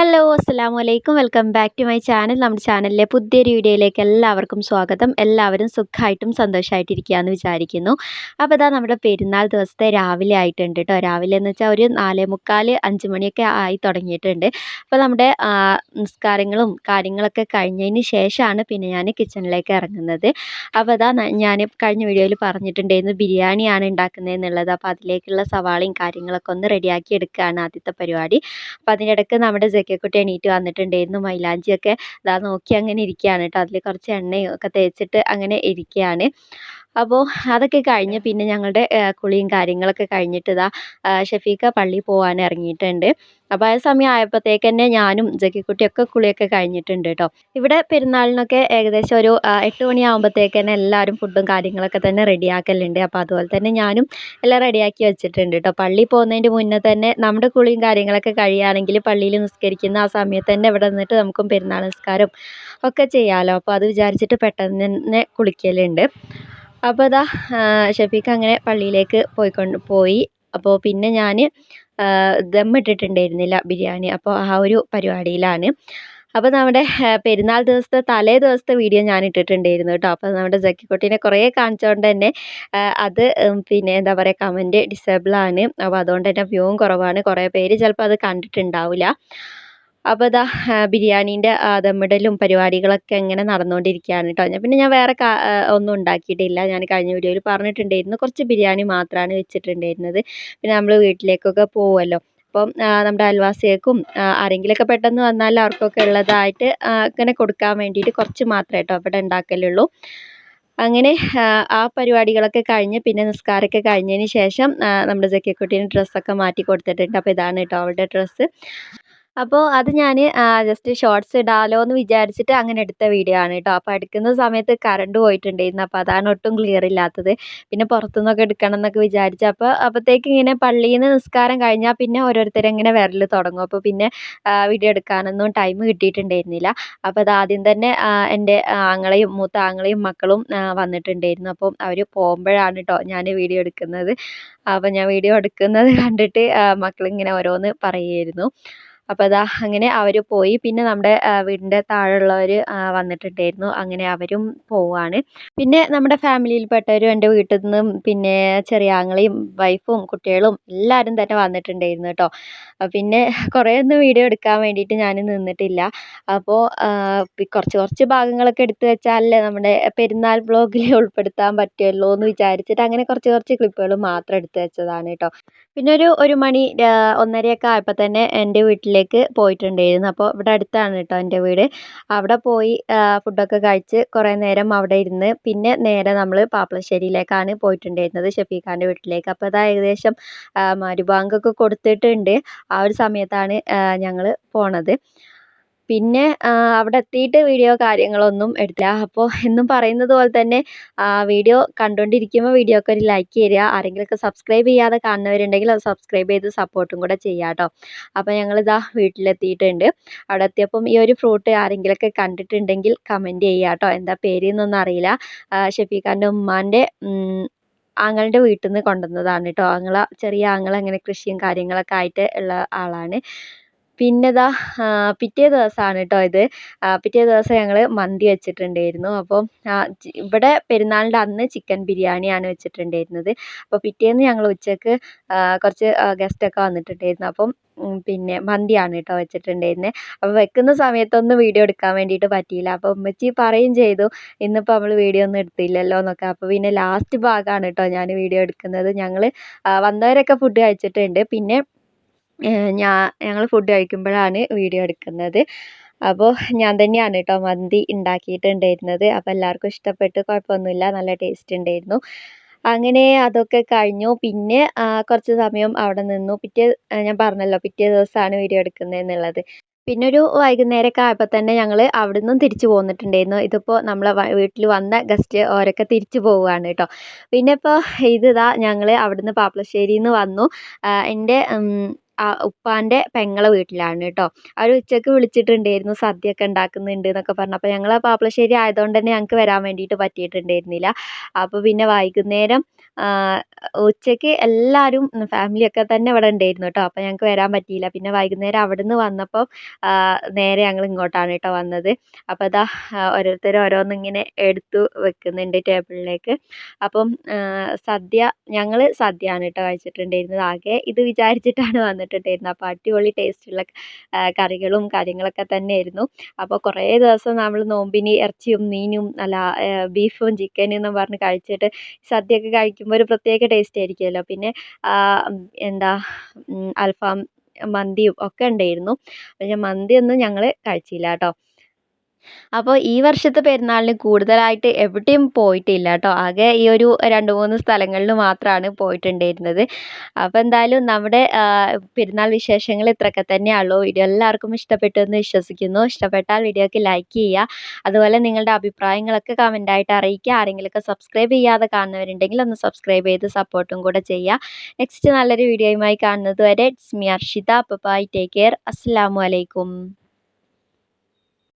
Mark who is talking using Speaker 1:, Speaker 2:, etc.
Speaker 1: Hello അസ്സാം വലൈക്കും welcome back to my channel. നമ്മുടെ ചാനലിലെ പുതിയൊരു വീഡിയോയിലേക്ക് എല്ലാവർക്കും സ്വാഗതം. എല്ലാവരും സുഖമായിട്ടും സന്തോഷമായിട്ടിരിക്കുകയെന്ന് വിചാരിക്കുന്നു. അപ്പോൾ ഇതാ നമ്മുടെ പെരുന്നാൾ ദിവസത്തെ രാവിലെ ആയിട്ടുണ്ട് കേട്ടോ രാവിലെ എന്ന് വെച്ചാൽ ഒരു നാലേ മുക്കാൽ അഞ്ച് മണിയൊക്കെ ആയി തുടങ്ങിയിട്ടുണ്ട്. അപ്പോൾ നമ്മുടെ നിസ്കാരങ്ങളും കാര്യങ്ങളൊക്കെ കഴിഞ്ഞതിന് ശേഷമാണ് പിന്നെ ഞാൻ കിച്ചണിലേക്ക് ഇറങ്ങുന്നത്. അപ്പോൾ അതാ ഞാൻ കഴിഞ്ഞ വീഡിയോയിൽ പറഞ്ഞിട്ടുണ്ടായിരുന്നു ബിരിയാണിയാണ് ഉണ്ടാക്കുന്നത് എന്നുള്ളത്. അപ്പോൾ അതിലേക്കുള്ള സവാളയും കാര്യങ്ങളൊക്കെ ഒന്ന് റെഡിയാക്കി എടുക്കുകയാണ് ആദ്യത്തെ പരിപാടി. അപ്പോൾ അതിനിടയ്ക്ക് നമ്മുടെ ജക്കിക്കുട്ടി എണീറ്റ് വന്നിട്ടുണ്ടായിരുന്നു. മൈലാഞ്ചിയൊക്കെ ഇതാ നോക്കി അങ്ങനെ ഇരിക്കുകയാണ് കേട്ടോ അതിൽ കുറച്ച് എണ്ണയും ഒക്കെ തേച്ചിട്ട് അങ്ങനെ ഇരിക്കുകയാണ് അപ്പോൾ അതൊക്കെ കഴിഞ്ഞ് പിന്നെ ഞങ്ങളുടെ കുളിയും കാര്യങ്ങളൊക്കെ കഴിഞ്ഞിട്ട് ഇതാ ഷഫീഖ പള്ളി പോകാൻ ഇറങ്ങിയിട്ടുണ്ട്. അപ്പോൾ ആ സമയം ആയപ്പോഴത്തേക്ക് തന്നെ ഞാനും ജക്കിക്കുട്ടിയൊക്കെ കുളിയൊക്കെ കഴിഞ്ഞിട്ടുണ്ട് കേട്ടോ ഇവിടെ പെരുന്നാളിനൊക്കെ ഏകദേശം ഒരു എട്ട് മണിയാകുമ്പോഴത്തേക്ക് തന്നെ എല്ലാവരും ഫുഡും കാര്യങ്ങളൊക്കെ തന്നെ റെഡിയാക്കലുണ്ട്. അപ്പോൾ അതുപോലെ തന്നെ ഞാനും എല്ലാം റെഡിയാക്കി വെച്ചിട്ടുണ്ട് കേട്ടോ പള്ളി പോകുന്നതിന്റെ മുന്നേ തന്നെ നമ്മുടെ കുളിയും കാര്യങ്ങളൊക്കെ കഴിയുകയാണെങ്കിൽ പള്ളിയിൽ നിസ്കരിക്കുന്ന ആ സമയത്ത് തന്നെ ഇവിടെ നിന്നിട്ട് നമുക്കും പെരുന്നാൾ നിസ്കാരം ഒക്കെ ചെയ്യാമല്ലോ അപ്പോൾ അത് വിചാരിച്ചിട്ട് പെട്ടെന്ന് തന്നെ കുളിക്കലുണ്ട്. അപ്പോൾ അതാ ഷഫീഖ് അങ്ങനെ പള്ളിയിലേക്ക് പോയിക്കൊണ്ട് പോയി. അപ്പോൾ പിന്നെ ഞാൻ ദം ഇട്ടിട്ടുണ്ടായിരുന്നില്ല ബിരിയാണി. അപ്പോൾ ആ ഒരു പരിപാടിയിലാണ്. അപ്പോൾ നമ്മുടെ പെരുന്നാൾ ദിവസത്തെ തലേ ദിവസത്തെ വീഡിയോ ഞാൻ ഇട്ടിട്ടുണ്ടായിരുന്നു കേട്ടോ. അപ്പോൾ നമ്മുടെ ജക്കിക്കുട്ടീനെ കുറേ കാണിച്ചുകൊണ്ട് തന്നെ അത് പിന്നെ എന്താ പറയുക കമന്റ് ഡിസേബിളാണ് അപ്പോൾ അതുകൊണ്ട് തന്നെ വ്യൂവും കുറവാണ്. കുറേ പേര് ചിലപ്പോൾ അത് കണ്ടിട്ടുണ്ടാവില്ല. അപ്പോൾ ഇതാ ബിരിയാണീന്റെ ദമ്മിടലും പരിപാടികളൊക്കെ ഇങ്ങനെ നടന്നുകൊണ്ടിരിക്കുകയാണ് കേട്ടോ. പിന്നെ ഞാൻ വേറെ ഒന്നും ഉണ്ടാക്കിയിട്ടില്ല. ഞാൻ കഴിഞ്ഞ വീഡിയോയിൽ പറഞ്ഞിട്ടുണ്ടായിരുന്നു കുറച്ച് ബിരിയാണി മാത്രമാണ് വെച്ചിട്ടുണ്ടായിരുന്നത്. പിന്നെ നമ്മൾ വീട്ടിലേക്കൊക്കെ പോകുമല്ലോ അപ്പം നമ്മുടെ അയൽവാസികൾക്കും ആരെങ്കിലുമൊക്കെ പെട്ടെന്ന് വന്നാൽ അവർക്കൊക്കെ ഉള്ളതായിട്ട് ഇങ്ങനെ കൊടുക്കാൻ വേണ്ടിയിട്ട് കുറച്ച് മാത്രമേ കേട്ടോ അവിടെ ഉണ്ടാക്കലുള്ളൂ. അങ്ങനെ ആ പരിപാടികളൊക്കെ കഴിഞ്ഞ് പിന്നെ നിസ്കാരമൊക്കെ കഴിഞ്ഞതിന് ശേഷം നമ്മുടെ ജക്കിക്കുട്ടീനെ ഡ്രസ്സൊക്കെ മാറ്റി കൊടുത്തിട്ടുണ്ട്. അപ്പോൾ ഇതാണ് കേട്ടോ അവളുടെ ഡ്രസ്സ് അപ്പോൾ അത് ഞാൻ ജസ്റ്റ് ഷോർട്സ് ഇടാലോ എന്ന് വിചാരിച്ചിട്ട് അങ്ങനെ എടുത്ത വീഡിയോ ആണ് കേട്ടോ. അപ്പോൾ എടുക്കുന്ന സമയത്ത് കറണ്ട് പോയിട്ടുണ്ടായിരുന്നു. അപ്പോൾ അതാണ് ഒട്ടും ക്ലിയർ ഇല്ലാത്തത്. പിന്നെ പുറത്തുനിന്നൊക്കെ എടുക്കണം എന്നൊക്കെ വിചാരിച്ചു. അപ്പോൾ അപ്പോഴത്തേക്ക് ഇങ്ങനെ പള്ളിയിൽ നിന്ന് നിസ്കാരം കഴിഞ്ഞാൽ പിന്നെ ഓരോരുത്തരിങ്ങനെ വരൽ തുടങ്ങും. അപ്പോൾ പിന്നെ വീഡിയോ എടുക്കാനൊന്നും ടൈം കിട്ടിയിട്ടുണ്ടായിരുന്നില്ല. അപ്പോൾ അത് ആദ്യം തന്നെ എന്റെ ആങ്ങളെയും മൂത്ത ആങ്ങളെയും മക്കളും വന്നിട്ടുണ്ടായിരുന്നു. അപ്പം അവർ പോകുമ്പോഴാണ് കേട്ടോ ഞാൻ വീഡിയോ എടുക്കുന്നത്. അപ്പോൾ ഞാൻ വീഡിയോ എടുക്കുന്നത് കണ്ടിട്ട് മക്കളിങ്ങനെ ഓരോന്ന് പറയുമായിരുന്നു അപ്പോൾ അതാ അങ്ങനെ അവർ പോയി. പിന്നെ നമ്മുടെ വീടിന്റെ താഴെയുള്ളവർ വന്നിട്ടുണ്ടായിരുന്നു. അങ്ങനെ അവരും പോവാണ്. പിന്നെ നമ്മുടെ ഫാമിലിയിൽപ്പെട്ടവരും എന്റെ വീട്ടിൽ നിന്നും പിന്നെ ചെറിയ ആങ്ങളെയും വൈഫും കുട്ടികളും എല്ലാവരും തന്നെ വന്നിട്ടുണ്ടായിരുന്നു കേട്ടോ. പിന്നെ കുറേ ഒന്നും വീഡിയോ എടുക്കാൻ വേണ്ടിയിട്ട് ഞാൻ നിന്നിട്ടില്ല. അപ്പോൾ കുറച്ച് കുറച്ച് ഭാഗങ്ങളൊക്കെ എടുത്തു വെച്ചാലല്ലേ നമ്മുടെ പെരുന്നാൾ വ്ളോഗിൽ ഉൾപ്പെടുത്താൻ പറ്റുമല്ലോ എന്ന് വിചാരിച്ചിട്ട് അങ്ങനെ കുറച്ച് കുറച്ച് ക്ലിപ്പുകൾ മാത്രം എടുത്തു വെച്ചതാണ് കേട്ടോ. പിന്നെ ഒരു ഒരു മണി ഒന്നരയൊക്കെ ആയപ്പോൾ തന്നെ എന്റെ വീട്ടിലേക്ക് പോയിട്ടുണ്ടായിരുന്നു. അപ്പോൾ ഇവിടെ അടുത്താണ് കേട്ടോ എന്റെ വീട്. അവിടെ പോയി ഫുഡൊക്കെ കഴിച്ച് കുറേ നേരം അവിടെ ഇരുന്ന് പിന്നെ നേരെ നമ്മൾ പാപ്പളശ്ശേരിയിലേക്കാണ് പോയിട്ടുണ്ടായിരുന്നത് ഷഫീഖാന്റെ വീട്ടിലേക്ക്. അപ്പോൾ അതാ ഏകദേശം മരുഭാങ്കൊക്കെ കൊടുത്തിട്ടുണ്ട്. ആ ഒരു സമയത്താണ് ഞങ്ങൾ പോണത്. പിന്നെ അവിടെ എത്തിയിട്ട് വീഡിയോ കാര്യങ്ങളൊന്നും എടുത്തില്ല. അപ്പോൾ എന്നും പറയുന്നത് പോലെ തന്നെ വീഡിയോ കണ്ടുകൊണ്ടിരിക്കുമ്പോൾ വീഡിയോക്ക് ഒരു ലൈക്ക് തരിക ആരെങ്കിലുമൊക്കെ സബ്സ്ക്രൈബ് ചെയ്യാതെ കാണുന്നവരുണ്ടെങ്കിൽ അത് സബ്സ്ക്രൈബ് ചെയ്ത് സപ്പോർട്ടും കൂടെ ചെയ്യാം കേട്ടോ അപ്പോൾ ഞങ്ങളിതാ വീട്ടിലെത്തിയിട്ടുണ്ട്. അവിടെ എത്തിയപ്പം ഈ ഒരു ഫ്രൂട്ട് ആരെങ്കിലുമൊക്കെ കണ്ടിട്ടുണ്ടെങ്കിൽ കമന്റ് ചെയ്യുക കേട്ടോ എന്താ പേര് എന്നൊന്നും അറിയില്ല ഷഫീഖാന്റെ ഉമ്മാന്റെ ആങ്ങളുടെ വീട്ടിൽ നിന്ന് കൊണ്ടുവന്നതാണ് കേട്ടോ ആങ്ങള ചെറിയ ആങ്ങള അങ്ങനെ കൃഷിയും കാര്യങ്ങളൊക്കെ ആയിട്ട് ഉള്ള ആളാണ്. പിന്നെ ദാ പിറ്റേ ദിവസമാണ് കേട്ടോ ഇത്. പിറ്റേ ദിവസം ഞങ്ങൾ മന്തി വെച്ചിട്ടുണ്ടായിരുന്നു. അപ്പം ഇവിടെ പെരുന്നാളിന്റെ അന്ന് ചിക്കൻ ബിരിയാണിയാണ് വെച്ചിട്ടുണ്ടായിരുന്നത്. അപ്പോൾ പിറ്റേന്ന് ഞങ്ങൾ ഉച്ചയ്ക്ക് കുറച്ച് ഗസ്റ്റൊക്കെ വന്നിട്ടുണ്ടായിരുന്നു. അപ്പം പിന്നെ മന്തിയാണ് കേട്ടോ വെച്ചിട്ടുണ്ടായിരുന്നത്. അപ്പോൾ വെക്കുന്ന സമയത്തൊന്നും വീഡിയോ എടുക്കാൻ വേണ്ടിയിട്ട് പറ്റിയില്ല. അപ്പോൾ ഉമ്മച്ചി പറയും ചെയ്തു ഇന്നിപ്പോൾ നമ്മൾ വീഡിയോ ഒന്നും എടുത്തില്ലല്ലോ എന്നൊക്കെ. അപ്പോൾ പിന്നെ ലാസ്റ്റ് ഭാഗമാണ് കേട്ടോ ഞാൻ വീഡിയോ എടുക്കുന്നത്. ഞങ്ങൾ വന്നവരൊക്കെ ഫുഡ് കഴിച്ചിട്ടുണ്ട്. പിന്നെ ഞാൻ ഞങ്ങൾ ഫുഡ് കഴിക്കുമ്പോഴാണ് വീഡിയോ എടുക്കുന്നത്. അപ്പോൾ ഞാൻ തന്നെയാണ് കേട്ടോ മന്തി ഉണ്ടാക്കിയിട്ടുണ്ടായിരുന്നത് അപ്പോൾ എല്ലാവർക്കും ഇഷ്ടപ്പെട്ട്. കുഴപ്പമൊന്നുമില്ല നല്ല ടേസ്റ്റ് ഉണ്ടായിരുന്നു അങ്ങനെ അതൊക്കെ കഴിഞ്ഞു. പിന്നെ കുറച്ച് സമയം അവിടെ നിന്നു. പിറ്റേ ഞാൻ പറഞ്ഞല്ലോ പിറ്റേ ദിവസമാണ് വീഡിയോ എടുക്കുന്നത് എന്നുള്ളത് പിന്നെ ഒരു വൈകുന്നേരമൊക്കെ ആയപ്പോൾ തന്നെ ഞങ്ങൾ അവിടെ നിന്നും തിരിച്ചു പോന്നിട്ടുണ്ടായിരുന്നു. ഇതിപ്പോൾ നമ്മളെ വീട്ടിൽ വന്ന ഗസ്റ്റ് ഓരൊക്കെ തിരിച്ചു പോവുകയാണ് കേട്ടോ പിന്നെ ഇപ്പോൾ ഇതാ ഞങ്ങൾ അവിടുന്ന് പാപ്പളശ്ശേരിയിൽ നിന്ന് വന്നു എന്റെ ഉപ്പാന്റെ പെങ്ങളെ വീട്ടിലാണ് കേട്ടോ അവർ ഉച്ചയ്ക്ക് വിളിച്ചിട്ടുണ്ടായിരുന്നു സദ്യയൊക്കെ ഉണ്ടാക്കുന്നുണ്ട് എന്നൊക്കെ പറഞ്ഞു. അപ്പോൾ ഞങ്ങൾ പാപ്പിളശ്ശേരി ആയതുകൊണ്ട് തന്നെ ഞങ്ങൾക്ക് വരാൻ വേണ്ടിയിട്ട് പറ്റിയിട്ടുണ്ടായിരുന്നില്ല. അപ്പോൾ പിന്നെ വൈകുന്നേരം ഉച്ചയ്ക്ക് എല്ലാവരും ഫാമിലിയൊക്കെ തന്നെ ഇവിടെ ഉണ്ടായിരുന്നു കേട്ടോ. അപ്പോൾ ഞങ്ങൾക്ക് വരാൻ പറ്റിയില്ല. പിന്നെ വൈകുന്നേരം അവിടെ നിന്ന് വന്നപ്പോൾ നേരെ ഞങ്ങൾ ഇങ്ങോട്ടാണ് കേട്ടോ വന്നത്. അപ്പോൾ ഇതാ ഓരോരുത്തർ ഓരോന്നിങ്ങനെ എടുത്തു വെക്കുന്നുണ്ട് ടേബിളിലേക്ക്. അപ്പം സദ്യ ഞങ്ങൾ സദ്യയാണ് കേട്ടോ കഴിച്ചിട്ടുണ്ടായിരുന്നത്. ആകെ ഇത് വിചാരിച്ചിട്ടാണ് വന്നിട്ടുണ്ടായിരുന്നത്. അപ്പോൾ അടിപൊളി ടേസ്റ്റുള്ള കറികളും കാര്യങ്ങളൊക്കെ തന്നെ ആയിരുന്നു അപ്പോൾ കുറേ ദിവസം നമ്മൾ നോമ്പിന് ഇറച്ചിയും മീനും അല്ല ബീഫും ചിക്കനും എന്നും പറഞ്ഞ് കഴിച്ചിട്ട് സദ്യയൊക്കെ കഴിക്കുമ്പോൾ ഒരു പ്രത്യേക ടേസ്റ്റ് ആയിരിക്കുമല്ലോ പിന്നെ എന്താ അൽഫാം മന്തിയും ഒക്കെ ഉണ്ടായിരുന്നു. പക്ഷേ മന്തിയൊന്നും ഞങ്ങൾ കഴിച്ചില്ല കേട്ടോ. അപ്പോൾ ഈ വർഷത്തെ പെരുന്നാളിന് കൂടുതലായിട്ട് എവിടെയും പോയിട്ടില്ല കേട്ടോ. ആകെ ഈ ഒരു രണ്ട് മൂന്ന് സ്ഥലങ്ങളിൽ മാത്രമാണ് പോയിട്ടുണ്ടായിരുന്നത്. അപ്പോൾ എന്തായാലും നമ്മുടെ പെരുന്നാൾ വിശേഷങ്ങൾ ഇത്രയൊക്കെ തന്നെയുള്ളൂ വീഡിയോ എല്ലാവർക്കും ഇഷ്ടപ്പെട്ടു എന്ന് വിശ്വസിക്കുന്നു. ഇഷ്ടപ്പെട്ടാൽ വീഡിയോക്ക് ലൈക്ക് ചെയ്യുക. അതുപോലെ നിങ്ങളുടെ അഭിപ്രായങ്ങളൊക്കെ കമന്റായിട്ട് അറിയിക്കുക. ആരെങ്കിലുമൊക്കെ സബ്സ്ക്രൈബ് ചെയ്യാതെ കാണുന്നവരുണ്ടെങ്കിൽ ഒന്ന് സബ്സ്ക്രൈബ് ചെയ്ത് സപ്പോർട്ടും കൂടെ ചെയ്യുക. നെക്സ്റ്റ് നല്ലൊരു വീഡിയോയുമായി കാണുന്നത് വരെ it's me Arshitha. Bye take care അസ്സാം വലൈക്കും